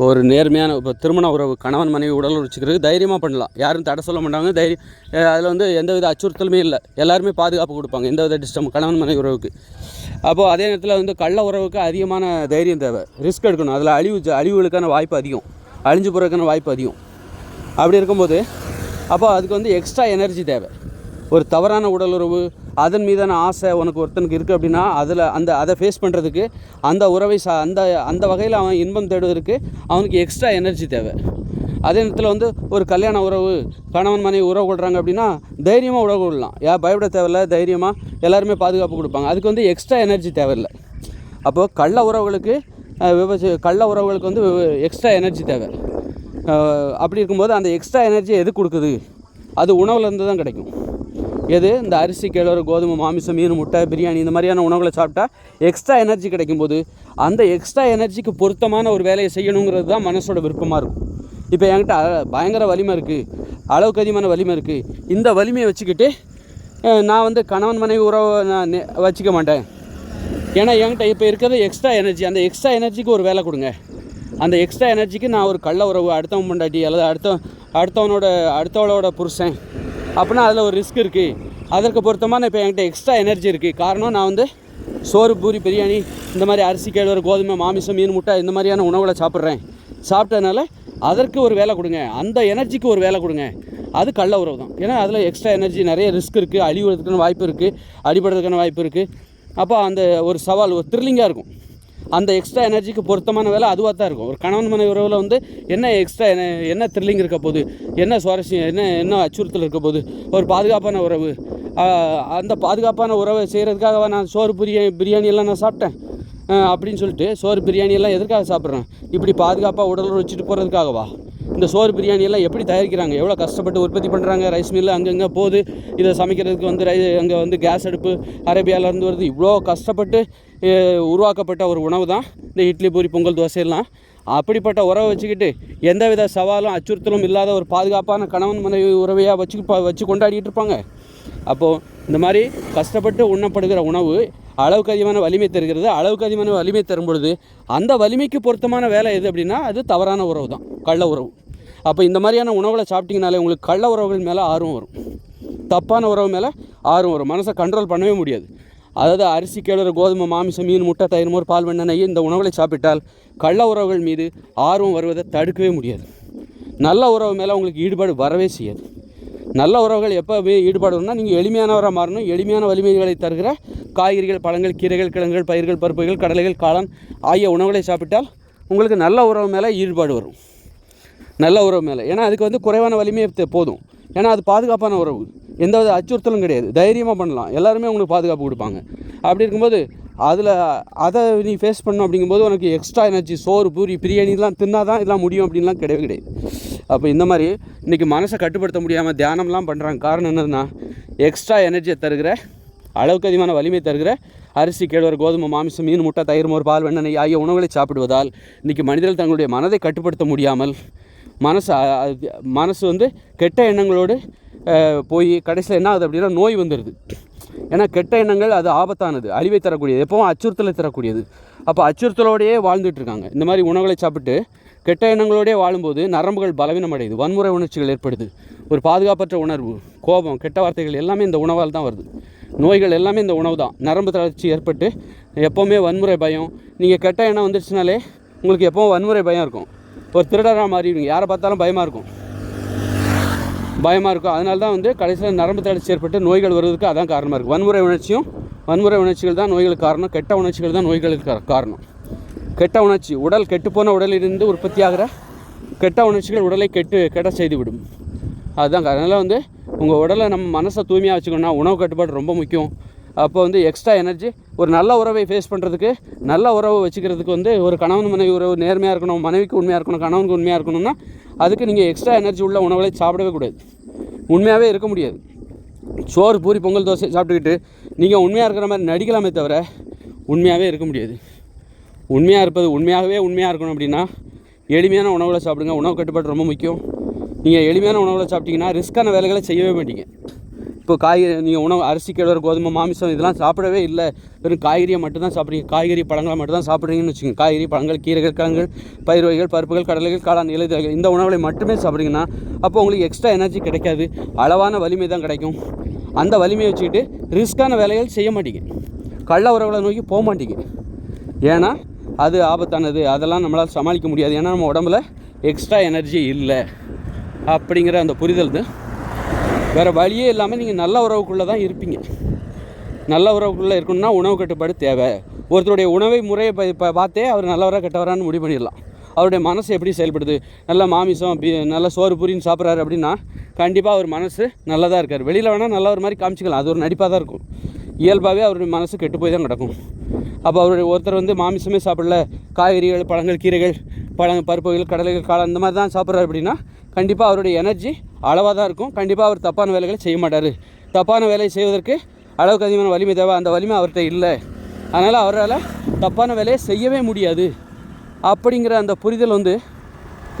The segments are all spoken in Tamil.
இப்போ ஒரு நேர்மையான இப்போ திருமண உறவு கணவன் மனைவி உடல் வச்சுக்கிறது தைரியமாக பண்ணலாம். யாரும் தடை சொல்ல மாட்டாங்க. தைரியம் அதில் வந்து எந்தவித அச்சுறுத்தலுமே இல்லை. எல்லாருமே பாதுகாப்பு கொடுப்பாங்க. எந்தவித டிஸ்டம் கணவன் மனைவி உறவுக்கு. அப்போது அதே நேரத்தில் வந்து கள்ள உறவுக்கு அதிகமான தைரியம் தேவை. ரிஸ்க் எடுக்கணும். அதில் அழிவு அழிவுகளுக்கான வாய்ப்பு அதிகம். அழிஞ்சு போகிறதுக்கான வாய்ப்பு அதிகம். அப்படி இருக்கும்போது அப்போ அதுக்கு வந்து எக்ஸ்ட்ரா எனர்ஜி தேவை. ஒரு தவறான உடலுறவு அதன் மீதான ஆசை உனக்கு ஒருத்தனுக்கு இருக்குது அப்படின்னா அதில் அந்த அதை ஃபேஸ் பண்ணுறதுக்கு அந்த உறவை சா அந்த அந்த வகையில் அவன் இன்பம் தேடுவதற்கு அவனுக்கு எக்ஸ்ட்ரா எனர்ஜி தேவை. அதே நேரத்தில் வந்து ஒரு கல்யாண உறவு கணவன் மனைவி உறவு கொள்கிறாங்க அப்படின்னா தைரியமாக உறவு கொள்ளலாம். யா பயப்பட தேவையில்ல தைரியமாக எல்லாருமே பாதுகாப்பு கொடுப்பாங்க. அதுக்கு வந்து எக்ஸ்ட்ரா எனர்ஜி தேவையில்லை. அப்போது கள்ள உறவுகளுக்கு அஹ், விபச்சி கள்ள உறவுகளுக்கு வந்து எக்ஸ்ட்ரா எனர்ஜி தேவை. அப்படி இருக்கும்போது அந்த எக்ஸ்ட்ரா எனர்ஜி எது கொடுக்குது? அது உணவுலேருந்து தான் கிடைக்கும். எது? இந்த அரிசி கேழ்வரகு கோதுமை மாமிசம் மீன் முட்டை பிரியாணி இந்த மாதிரியான உணவுகளை சாப்பிட்டா எக்ஸ்ட்ரா எனர்ஜி கிடைக்கும் போது அந்த எக்ஸ்ட்ரா எனர்ஜிக்கு பொருத்தமான ஒரு வேலையை செய்யணுங்கிறது தான் மனசோட விருப்பமாக இருக்கும். இப்போ என்கிட்ட அ- பயங்கர வலிமை இருக்குது அளவுக்கு அதிகமான வலிமை இருக்குது இந்த வலிமையை வச்சுக்கிட்டு நான் வந்து கணவன் மனைவி உறவை நான் நெ- வச்சுக்க மாட்டேன். ஏன்னா என்கிட்ட இப்போ இருக்கிறது எக்ஸ்ட்ரா எனர்ஜி அந்த எக்ஸ்ட்ரா எனர்ஜிக்கு ஒரு வேலை கொடுங்க. அந்த எக்ஸ்ட்ரா எனர்ஜிக்கு நான் ஒரு கள்ள உறவு அடுத்தவன் பொண்டாட்டி அல்லது அடுத்த அடுத்தவனோட அடுத்தவளோட புருஷன் அப்படின்னா அதில் ஒரு ரிஸ்க் இருக்குது அதற்கு பொருத்தமான இப்போ என்கிட்ட எக்ஸ்ட்ரா எனர்ஜி இருக்குது காரணம் நான் வந்து சோறு பூரி பிரியாணி இந்த மாதிரி அரிசி கேழ்வரகு கோதுமை மாமிசம் மீன் முட்டை இந்த மாதிரியான உணவுகளை சாப்பிட்றேன். சாப்பிட்டதுனால அதற்கு ஒரு வேலை கொடுங்க. அந்த எனர்ஜிக்கு ஒரு வேலை கொடுங்க. அது கள்ள உறவு தான். ஏன்னா அதில் எக்ஸ்ட்ரா எனர்ஜி நிறைய ரிஸ்க் இருக்குது அழிவுறதுக்கான வாய்ப்பு இருக்குது அடிபடுறதுக்கான வாய்ப்பு இருக்குது அப்போ அந்த ஒரு சவால் ஒரு த்ரில்லிங்காக இருக்கும். அந்த எக்ஸ்ட்ரா எனர்ஜிக்கு பொருத்தமான வேலை அதுவாக தான் இருக்கும். ஒரு கணவன் மனைவி உறவில் வந்து என்ன எக்ஸ்ட்ரா என்ன என்ன த்ரில்லிங் இருக்க போகுது? என்ன சுவாரஸ்யம் என்ன என்ன அச்சுறுத்தல் இருக்க போகுது? ஒரு பாதுகாப்பான உறவு. அந்த பாதுகாப்பான உறவை செய்கிறதுக்காக நான் சோறு பிரியாணி பிரியாணி எல்லாம் நான் சாப்பிட்டேன். அப்படின்னு சொல்லிட்டு சோறு பிரியாணி எல்லாம் எதற்காக சாப்பிட்றேன்? இப்படி பாதுகாப்பாக உடல் வச்சுட்டு போகிறதுக்காகவா இந்த சோறு பிரியாணியெல்லாம் எப்படி தயாரிக்கிறாங்க? எவ்வளோ கஷ்டப்பட்டு உற்பத்தி பண்ணுறாங்க ரைஸ் மில்லு அங்கங்கே போகுது. இதை சமைக்கிறதுக்கு வந்து ரை அங்கே வந்து கேஸ் அடுப்பு அரேபியாவிலேருந்து வருது. இவ்வளோ கஷ்டப்பட்டு உருவாக்கப்பட்ட ஒரு உணவு தான். இந்த இட்லி பூரி பொங்கல் தோசை எல்லாம். அப்படிப்பட்ட உறவை வச்சுக்கிட்டு எந்தவித சவாலும் அச்சுறுத்தலும் இல்லாத ஒரு பாதுகாப்பான கணவன் மனைவி உறவையாக வச்சு ப- வச்சு கொண்டாடிட்டு இருப்பாங்க. அப்போது இந்த மாதிரி கஷ்டப்பட்டு உண்ணப்படுகிற உணவு அளவுக்கு அதிகமான வலிமை தருகிறது. அளவுக்கு அதிகமான வலிமை தரும் பொழுது அந்த வலிமைக்கு பொருத்தமான வேலை எது அப்படின்னா அது தவறான உறவு தான். கள்ள உறவு. அப்போ இந்த மாதிரியான உணவுகளை சாப்பிட்டீங்கனாலே உங்களுக்கு கள்ள உறவுகள் மேலே ஆர்வம் வரும். தப்பான உறவு மேலே ஆர்வம் வரும். மனசை கண்ட்ரோல் பண்ணவே முடியாது. அதாவது அரிசி கேழ்வரகு கோதுமை மாமிசம் மீன் முட்டை தயிர் மோர் பால் வெண்ணெய் நெய் இந்த உணவுகளை சாப்பிட்டால் கள்ள உறவுகள் மீது ஆர்வம் வருவதை தடுக்கவே முடியாது. நல்ல உறவு மேலே உங்களுக்கு ஈடுபாடு வரவே செய்யாது. நல்ல உறவுகள் எப்போ ஈடுபாடு வரும்னா நீங்கள் எளிமையானவராக மாறணும். எளிமையான வலிமைகளை தருகிற காய்கறிகள் பழங்கள் கீரைகள் கிழங்குகள் பயிர்கள் பருப்புகள் கடலைகள் காளான் ஆகிய உணவுகளை சாப்பிட்டால் உங்களுக்கு நல்ல உறவு மேலே ஈடுபாடு வரும். நல்ல உறவு மேலே. ஏன்னா அதுக்கு வந்து குறைவான வலிமையே போதும். ஏன்னா அது பாதுகாப்பான உறவு. எந்தவித அச்சுறுத்தலும் கிடையாது. தைரியமாக பண்ணலாம். எல்லாருமே உங்களுக்கு பாதுகாப்பு கொடுப்பாங்க. அப்படி இருக்கும்போது அதில் அதை நீ ஃபேஸ் பண்ணணும் அப்படிங்கும்போது உனக்கு எக்ஸ்ட்ரா எனர்ஜி சோறு பூரி பிரியாணிலாம் தின்னா தான் இதெல்லாம் முடியும் அப்படின்லாம் கிடையவே கிடையாது. அப்போ இந்த மாதிரி இன்றைக்கி மனசை கட்டுப்படுத்த முடியாமல் தியானம்லாம் பண்ணுறாங்க காரணம் என்னதுன்னா எக்ஸ்ட்ரா எனர்ஜியை தருகிற அளவுக்கு அதிகமான வலிமை தருகிற அரிசி கேழ்வர் கோதுமை மாமிசம் மீன் முட்டை தயிர் மோர் பால் வெண்ணெய் ஆகிய உணவுகளை சாப்பிடுவதால் இன்றைக்கி மனிதர்கள் தங்களுடைய மனதை கட்டுப்படுத்த முடியாமல் மனசு மனசு வந்து கெட்ட எண்ணங்களோடு போய் கடைசியில் என்ன ஆகுது அப்படின்னா நோய் வந்துடுது ஏன்னா கெட்ட எண்ணங்கள் அது ஆபத்தானது. அழிவை தரக்கூடியது. எப்பவும் அச்சுறுத்தலை தரக்கூடியது. அப்போ அச்சுறுத்தலோடையே வாழ்ந்துட்டு இருக்காங்க இந்த மாதிரி உணவுகளை சாப்பிட்டு கெட்ட எண்ணங்களோடயே வாழும்போது நரம்புகள் பலவீனம் அடையுது வன்முறை உணர்ச்சிகள் ஏற்படுது. ஒரு பாதுகாப்பற்ற உணர்வு கோபம் கெட்ட வார்த்தைகள் எல்லாமே இந்த உணவால் தான் வருது. நோய்கள் எல்லாமே இந்த உணவு தான். நரம்பு தளர்ச்சி ஏற்பட்டு எப்போவுமே வன்முறை பயம். நீங்கள் கெட்ட எண்ணம் வந்துடுச்சுனாலே உங்களுக்கு எப்போவும் வன்முறை பயம் இருக்கும். ஒரு திருடராக மாறிடுவீங்க யாரை பார்த்தாலும் பயமாக இருக்கும். பயமாக இருக்கும். அதனால தான் வந்து கடைசியில் நரம்பு தளர்ச்சி ஏற்பட்டு நோய்கள் வருவதற்கு அதான் காரணமாக இருக்குது வன்முறை உணர்ச்சியும் வன்முறை உணர்ச்சிகள் தான் நோய்களுக்கு காரணம். கெட்ட உணர்ச்சிகள் தான் நோய்களுக்கு காரணம். கெட்ட உணர்ச்சி உடல் கெட்டுப்போன உடலிலிருந்து உற்பத்தியாகிற கெட்ட உணர்ச்சிகள் உடலை கெட்டு கெட்ட செய்துவிடும். அதுதான் காரணம். அதனால் வந்து உங்கள் உடலை நம்ம மனசை தூய்மையாக வச்சுக்கணும்னா உணவு கட்டுப்பாடு ரொம்ப முக்கியம். அப்போ வந்து எக்ஸ்ட்ரா எனர்ஜி ஒரு நல்ல உறவை ஃபேஸ் பண்ணுறதுக்கு நல்ல உறவை வச்சுக்கிறதுக்கு வந்து ஒரு கணவன் மனைவி உறவு நேர்மையாக இருக்கணும் மனைவிக்கு உண்மையாக இருக்கணும் கணவனுக்கு உண்மையாக இருக்கணும்னா அதுக்கு நீங்கள் எக்ஸ்ட்ரா எனர்ஜி உள்ள உணவுகளை சாப்பிடவே கூடாது. உண்மையாகவே இருக்க முடியாது. சோறு பூரி பொங்கல் தோசை சாப்பிட்டுக்கிட்டு நீங்கள் உண்மையாக இருக்கிற மாதிரி நடிக்கலாமே தவிர உண்மையாகவே இருக்க முடியாது. உண்மையாக இருப்பது உண்மையாகவே உண்மையாக இருக்கணும் அப்படின்னா எளிமையான உணவுகளை சாப்பிடுங்க. உணவு கட்டுப்பாடு ரொம்ப முக்கியம். நீங்கள் எளிமையான உணவுகளை சாப்பிட்டீங்கன்னா ரிஸ்க்கான வேலைகளை செய்யவே மாட்டீங்க. இப்போ காய்கறி நீங்கள் உணவு அரிசி கிழவர் கோதுமை மாமிசம் இதெல்லாம் சாப்பிடவே இல்லை. வெறும் காய்கறியை மட்டும்தான் சாப்பிட்றீங்க. காய்கறி பழங்களை மட்டும்தான் சாப்பிட்றீங்கன்னு வச்சுக்கோங்க. காய்கறி பழங்கள் கீரைகள் கிழங்குகள் பயிர் வகைகள் பருப்புகள் கடலைகள் காளான் இலைதழைகள் இந்த உணவுகளை மட்டுமே சாப்பிட்றீங்கன்னா அப்போ உங்களுக்கு எக்ஸ்ட்ரா எனர்ஜி கிடைக்காது. அளவான வலிமை தான் கிடைக்கும். அந்த வலிமையை வச்சுக்கிட்டு ரிஸ்க்கான வேலைகள் செய்ய மாட்டீங்க. கள்ள உறவுகளை நோக்கி போக மாட்டீங்க. ஏன்னா அது ஆபத்தானது. அதெல்லாம் நம்மளால் சமாளிக்க முடியாது. ஏன்னா நம்ம உடம்புல எக்ஸ்ட்ரா எனர்ஜி இல்லை. அப்படிங்கிற அந்த புரிதல் தான். வேறு வழியே இல்லாமல் நீங்கள் நல்ல உறவுக்குள்ளே தான் இருப்பீங்க. நல்ல உறவுக்குள்ளே இருக்கணும்னா உணவு கட்டுப்பாடு தேவை. ஒருத்தருடைய உணவை முறையை ப பார்த்தே அவர் நல்லவராக கெட்டவரான்னு முடிவு பண்ணிடலாம். அவருடைய மனசு எப்படி செயல்படுது? நல்ல மாமிசம் பி நல்ல சோறு பூரின்னு சாப்பிட்றாரு அப்படின்னா கண்டிப்பாக அவர் மனசு நல்லதாக இருக்கார். வெளியில் வேணால் நல்ல ஒரு மாதிரி காமிச்சிக்கலாம். அது ஒரு நடிப்பாக தான் இருக்கும். இயல்பாகவே அவருடைய மனசு கெட்டு போய் தான் கிடக்கும் அப்போ அவருடைய ஒருத்தர் வந்து மாமிசமே சாப்பிடல. காய்கறிகள் பழங்கள் கீரைகள் பழங்கள் பருப்புகள் கடலைகள் காலம் இந்த மாதிரி தான் சாப்பிட்றாரு அப்படின்னா கண்டிப்பாக அவருடைய எனர்ஜி அளவாக தான் இருக்கும். கண்டிப்பாக அவர் தப்பான வேலைகளை செய்ய மாட்டார். தப்பான வேலையை செய்வதற்கு அளவுக்கு அதிகமான வலிமை தேவை. அந்த வலிமை அவர்கிட்ட இல்லை. அதனால் அவரால் தப்பான வேலையை செய்யவே முடியாது. அப்படிங்கிற அந்த புரிதல் வந்து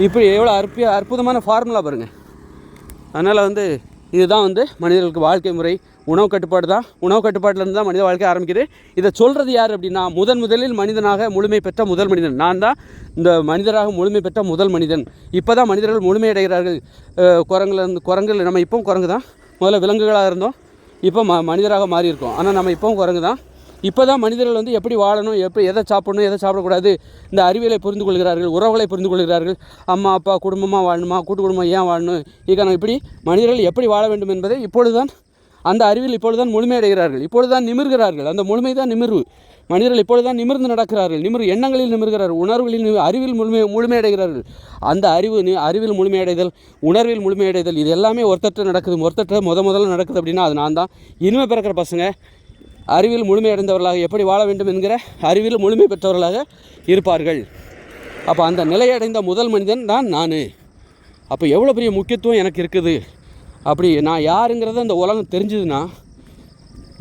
இப்படி எவ்வளோ அற்புத அற்புதமான ஃபார்முலா பாருங்கள் அதனால் வந்து இதுதான் வந்து மனிதர்களுக்கு வாழ்க்கை முறை உணவு கட்டுப்பாடு தான். உணவு கட்டுப்பாட்டிலேருந்து தான் மனித வாழ்க்கை ஆரம்பிக்குது. இதை சொல்கிறது யார் அப்படின்னா முதன் முதலில் மனிதனாக முழுமை பெற்ற முதல் மனிதன். நான் தான் இந்த மனிதராக முழுமை பெற்ற முதல் மனிதன். இப்போ தான் மனிதர்கள் முழுமையடைகிறார்கள் அஹ் குரங்குல இருந்து நம்ம இப்போவும் குரங்கு தான். முதல்ல விலங்குகளாக இருந்தோம். இப்போ ம மனிதராக மாறி இருக்கோம் ஆனால் நம்ம இப்போவும் குரங்கு தான். இப்போ தான் மனிதர்கள் வந்து எப்படி வாழணும் எப்படி எதை சாப்பிடணும் எதை சாப்பிடக்கூடாது இந்த அறிவியலை புரிந்து கொள்கிறார்கள் உறவுகளை புரிந்து கொள்கிறார்கள். அம்மா அப்பா குடும்பமாக வாழணுமா? கூட்டு குடும்பம் ஏன் வாழணும்? இதுக்கான இப்படி மனிதர்கள் எப்படி வாழ வேண்டும் என்பதை இப்பொழுதுதான் அந்த அறிவில் இப்பொழுதுதான் முழுமையடைகிறார்கள். இப்பொழுதுதான் நிமிர்கிறார்கள். அந்த முழுமை தான் நிமிர்வு. மனிதர்கள் இப்பொழுதுதான் நிமிர்ந்து நடக்கிறார்கள். நிமிர் எண்ணங்களில் நிமிர்கிறார்கள். உணர்வுகளில் அறிவில் முழுமை முழுமையடைகிறார்கள். அந்த அறிவு அறிவில் முழுமையடைதல் உணர்வில் முழுமையடைதல் இது எல்லாமே ஒருத்தட்ட நடக்குது. ஒருத்தட்ட முத முதல்ல நடக்குது அப்படின்னா அது நான் தான். இனிமே பிறக்கிற பசங்க அறிவில் முழுமையடைந்தவர்களாக எப்படி வாழ வேண்டும் என்கிற அறிவில் முழுமை பெற்றவர்களாக இருப்பார்கள். அப்போ அந்த நிலையடைந்த முதல் மனிதன் தான் நான். அப்போ எவ்வளோ பெரிய முக்கியத்துவம் எனக்கு இருக்குது? அப்படி நான் யாருங்கிறத இந்த உலகம் தெரிஞ்சுதுன்னா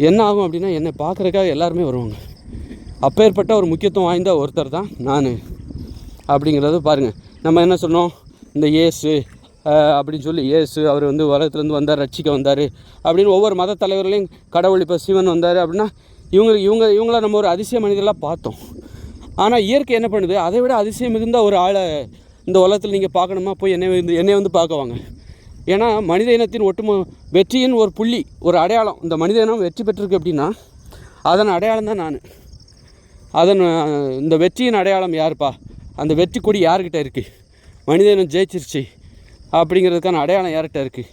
என்ன ஆகும் அப்படின்னா என்னை பார்க்குறக்காக எல்லாருமே வருவாங்க. அப்பேற்பட்ட ஒரு முக்கியத்துவம் வாய்ந்த ஒருத்தர் தான் நான். அப்படிங்கிறத பாருங்கள் நம்ம என்ன சொன்னோம்? இந்த ஏசு அப்படின்னு சொல்லி ஏசு அவர் வந்து உலகத்துலேருந்து வந்தார் ரட்சிக்க வந்தார் அப்படின்னு ஒவ்வொரு மத தலைவர்களையும் கடவுள் இப்போ சிவன் வந்தார் அப்படின்னா இவங்க இவங்க இவங்கள நம்ம ஒரு அதிசய மனிதர்களாக பார்த்தோம். ஆனால் இயற்கை என்ன பண்ணுது? அதை விட அதிசயம் மிகுந்த ஒரு ஆளை இந்த உலகத்தில் நீங்கள் பார்க்கணுமா? போய் என்னை வந்து என்னை வந்து பார்க்குவாங்க. ஏன்னா மனித இனத்தின் ஒட்டுமொ வெற்றியின் ஒரு புள்ளி ஒரு அடையாளம் இந்த மனித இனம் வெற்றி பெற்றிருக்கு அப்படின்னா அதன் அடையாளம் தான் நான். அதன் இந்த வெற்றியின் அடையாளம் யாருப்பா? அந்த வெற்றி கொடி யார்கிட்ட இருக்குது மனித இனம் ஜெயிச்சிருச்சு அப்படிங்கிறதுக்கான அடையாளம் யார்கிட்ட இருக்குது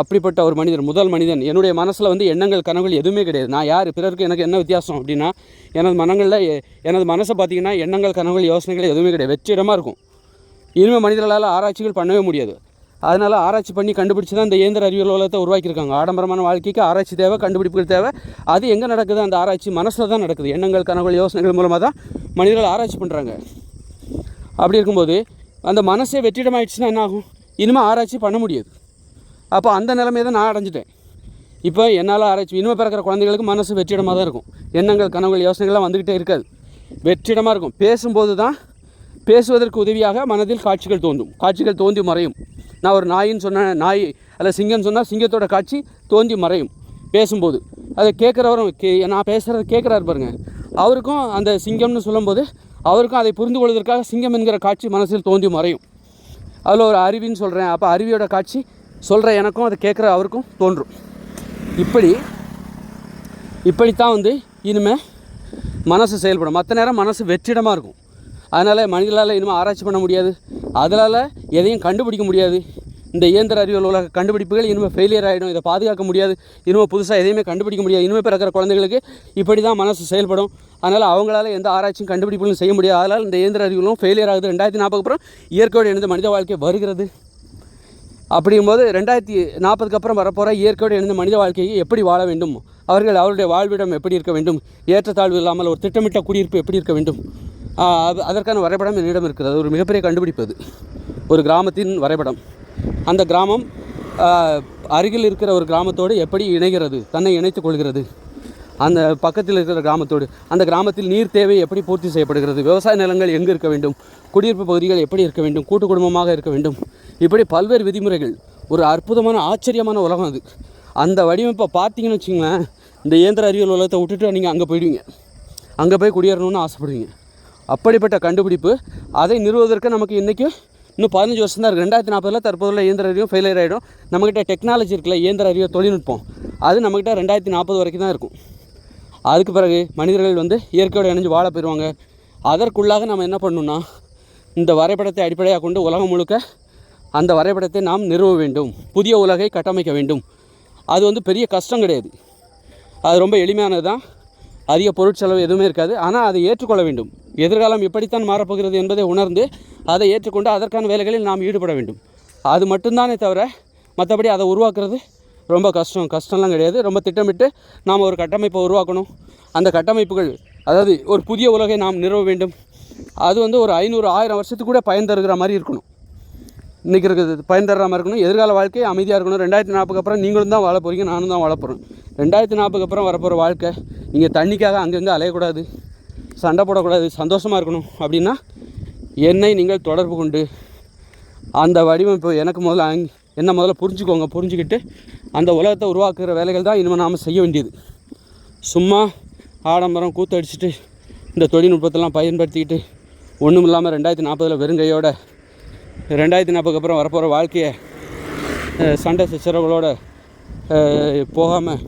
அப்படிப்பட்ட ஒரு மனிதர் முதல் மனிதன். என்னுடைய மனசில் வந்து எண்ணங்கள் கனவுகள் எதுவுமே கிடையாது. நான் யார்? பிறருக்கு எனக்கு என்ன வித்தியாசம் அப்படின்னா எனது மனங்களில் எனது மனசை பார்த்தீங்கன்னா எண்ணங்கள் கனவுகள் யோசனைகள் எதுவுமே கிடையாது. வெற்றிடமாக இருக்கும். இனிமேல் மனிதர்களால் ஆராய்ச்சிகள் பண்ணவே முடியாது. அதனால் ஆராய்ச்சி பண்ணி கண்டுபிடிச்சி தான் இந்த இயந்திர அறிவியல் உலகத்தை உருவாக்கியிருக்காங்க. ஆடம்பரமான வாழ்க்கைக்கு ஆராய்ச்சி தேவை கண்டுபிடிப்புகள் தேவை. அது எங்கே நடக்குது? அந்த ஆராய்ச்சி மனசில் தான் நடக்குது. எண்ணங்கள் கனவுகள் யோசனைகள் மூலமாக தான் மனிதர்கள் ஆராய்ச்சி பண்ணுறாங்க அப்படி இருக்கும்போது அந்த மனசே வெற்றிடமாயிடுச்சுன்னா என்ன ஆகும்? இனிமேல் ஆராய்ச்சி பண்ண முடியாது. அப்போ அந்த நிலைமையை தான் நான் அடைஞ்சிட்டேன். இப்போ என்னால் ஆராய்ச்சி இனிமேல் பிறக்கிற குழந்தைகளுக்கு மனசு வெற்றிடமாக தான் இருக்கும். எண்ணங்கள் கனவுகள் யோசனைகள்லாம் வந்துக்கிட்டே இருக்காது. வெற்றிடமாக இருக்கும். பேசும்போது தான் பேசுவதற்கு உதவியாக மனதில் காட்சிகள் தோன்றும். காட்சிகள் தோன்றி மறையும். நான் ஒரு நாயின்னு சொன்னேன் நாய் அல்ல சிங்கம்னு சொன்னால் சிங்கத்தோட காட்சி தோன்றி மறையும் பேசும்போது. அதை கேட்குறவரும் கே நான் பேசுகிறத கேட்குறாரு பாருங்க. அவருக்கும் அந்த சிங்கம்னு சொல்லும்போது அவருக்கும் அதை புரிந்து கொள்வதற்காக சிங்கம் என்கிற காட்சி மனசில் தோன்றி மறையும். அதில் ஒரு அருவின்னு சொல்கிறேன் அப்போ அருவியோட காட்சி சொல்கிற எனக்கும் அதை கேட்குற அவருக்கும் தோன்றும். இப்படி இப்படித்தான் வந்து இனிமேல் மனசு செயல்படும். மற்ற நேரம் மனசு வெற்றிடமாக இருக்கும். அதனால் மனிதர்களால் இனிமேல் ஆராய்ச்சி பண்ண முடியாது. அதனால் எதையும் கண்டுபிடிக்க முடியாது. இந்த இயந்திர அறிவியல் உலக கண்டுபிடிப்புகள் இனிமேல் ஃபெயிலியர் ஆகிடும் இதை பாதுகாக்க முடியாது. இனிமேல் புதுசாக எதையுமே கண்டுபிடிக்க முடியாது. இனிமேல் பிறக்கிற குழந்தைகளுக்கு இப்படி தான் மனசு செயல்படும். அதனால் அவங்களால எந்த ஆராய்ச்சியும் கண்டுபிடிப்புகளும் செய்ய முடியாது. அதனால் இந்த இயந்திர அறிவியலும் ஃபெயிலியர் ஆகுது. ரெண்டாயிரத்தி நாற்பதுக்கு அப்புறம் இயற்கையோடு இணைந்த மனித வாழ்க்கை வருகிறது. அப்படிங்கும்போது ரெண்டாயிரத்தி நாற்பதுக்கு அப்புறம் வரப்போகிற இயற்கையோடு இணைந்த மனித வாழ்க்கையை எப்படி வாழ வேண்டும்? அவர்கள் அவருடைய வாழ்விடம் எப்படி இருக்க வேண்டும்? ஏற்றத்தாழ்வு இல்லாமல் ஒரு திட்டமிட்ட குடியிருப்பு எப்படி இருக்க வேண்டும்? அது- அதற்கான வரைபடம் என்னிடம் இருக்கிறது. அது ஒரு மிகப்பெரிய கண்டுபிடிப்பு அது. ஒரு கிராமத்தின் வரைபடம். அந்த கிராமம் அருகில் இருக்கிற ஒரு கிராமத்தோடு எப்படி இணைகிறது? தன்னை இணைத்துக் கொள்கிறது. அந்த பக்கத்தில் இருக்கிற கிராமத்தோடு. அந்த கிராமத்தில் நீர் தேவை எப்படி பூர்த்தி செய்யப்படுகிறது? விவசாய நிலங்கள் எங்கு இருக்க வேண்டும்? குடியிருப்பு பகுதிகள் எப்படி இருக்க வேண்டும்? கூட்டு குடும்பமாக இருக்க வேண்டும்? இப்படி பல்வேறு விதிமுறைகள். ஒரு அற்புதமான ஆச்சரியமான உலகம் அது. அந்த வடிவமைப்பை பார்த்தீங்கன்னு வச்சுங்களேன் இந்த இயந்திர அறிவியல் உலகத்தை விட்டுட்டு நீங்கள் அங்கே போயிடுவீங்க. அங்கே போய் குடியேறணும்னு ஆசைப்படுவீங்க. அப்படிப்பட்ட கண்டுபிடிப்பு. அதை நிறுவுவதற்கு நமக்கு இன்றைக்கும் இன்னும் பதினஞ்சு வருஷம் தான் இருக்குது ரெண்டாயிரத்தி நாற்பதில் தற்போதுள்ள இயந்திர அறிவும் ஃபெயிலியர் ஆகிடும் நம்மக்கிட்ட டெக்னாலஜி இருக்குல்ல இயந்திர அறிவு தொழில்நுட்பம். அது நம்மக்கிட்ட ரெண்டாயிரத்தி நாற்பது வரைக்கும் தான் இருக்கும். அதுக்கு பிறகு மனிதர்கள் வந்து இயற்கையோடு இணைஞ்சு வாழ போயிடுவாங்க அதற்குள்ளாக நம்ம என்ன பண்ணணும்னா இந்த வரைபடத்தை அடிப்படையாக கொண்டு உலகம் முழுக்க அந்த வரைபடத்தை நாம் நிறுவ வேண்டும். புதிய உலகை கட்டமைக்க வேண்டும். அது வந்து பெரிய கஷ்டம் கிடையாது. அது ரொம்ப எளிமையானது தான் அதிக பொருட்செலவு எதுவுமே இருக்காது. ஆனால் அதை ஏற்றுக்கொள்ள வேண்டும். எதிர்காலம் எப்படித்தான் மாறப்போகிறது என்பதை உணர்ந்து அதை ஏற்றுக்கொண்டு அதற்கான வேலைகளில் நாம் ஈடுபட வேண்டும். அது மட்டும்தானே தவிர மற்றபடி அதை உருவாக்குறது ரொம்ப கஷ்டம். கஷ்டம்லாம் கிடையாது. ரொம்ப திட்டமிட்டு நாம் ஒரு கட்டமைப்பை உருவாக்கணும். அந்த கட்டமைப்புகள் அதாவது ஒரு புதிய உலகை நாம் நிறுவ வேண்டும். அது வந்து ஒரு ஐநூறு ஆயிரம் வருஷத்துக்கு கூட பயன் தருகிற மாதிரி இருக்கணும். இன்றைக்கி இருக்கிறது பயன் தர்ற மாதிரி இருக்கணும். எதிர்கால வாழ்க்கை அமைதியாக இருக்கணும். ரெண்டாயிரத்தி நாற்பதுக்கு அப்புறம் நீங்களும் தான் வாழ போகிறீங்க நானும் தான் வாழ போகிறேன் ரெண்டாயிரத்தி நாற்பதுக்கு அப்புறம் வரப்போகிற வாழ்க்கை நீங்கள் தண்ணிக்காக அங்கங்கே அலையக்கூடாது. சண்டை போடக்கூடாது சந்தோஷமாக இருக்கணும் அப்படின்னா என்னை நீங்கள் தொடர்பு கொண்டு அந்த வடிவமைப்பு எனக்கு முதல்ல அங் என்ன முதல்ல புரிஞ்சுக்கோங்க புரிஞ்சுக்கிட்டு அந்த உலகத்தை உருவாக்குற வேலைகள் தான் இனிமேல் நாம் செய்ய வேண்டியது. சும்மா ஆடம்பரம் கூத்தடிச்சிட்டு இந்த தொழில்நுட்பத்தெல்லாம் பயன்படுத்திக்கிட்டு ஒன்றும் இல்லாமல் ரெண்டாயிரத்தி நாற்பதில் வெறுங்கையோட ரெண்டாயிரத்தி நாற்பதுக்கு அப்புறம் வரப்போகிற வாழ்க்கையை சண்டை சச்சரவுகளோட போகாமல்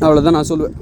அவ்வளோதான் நான் சொல்லுவேன்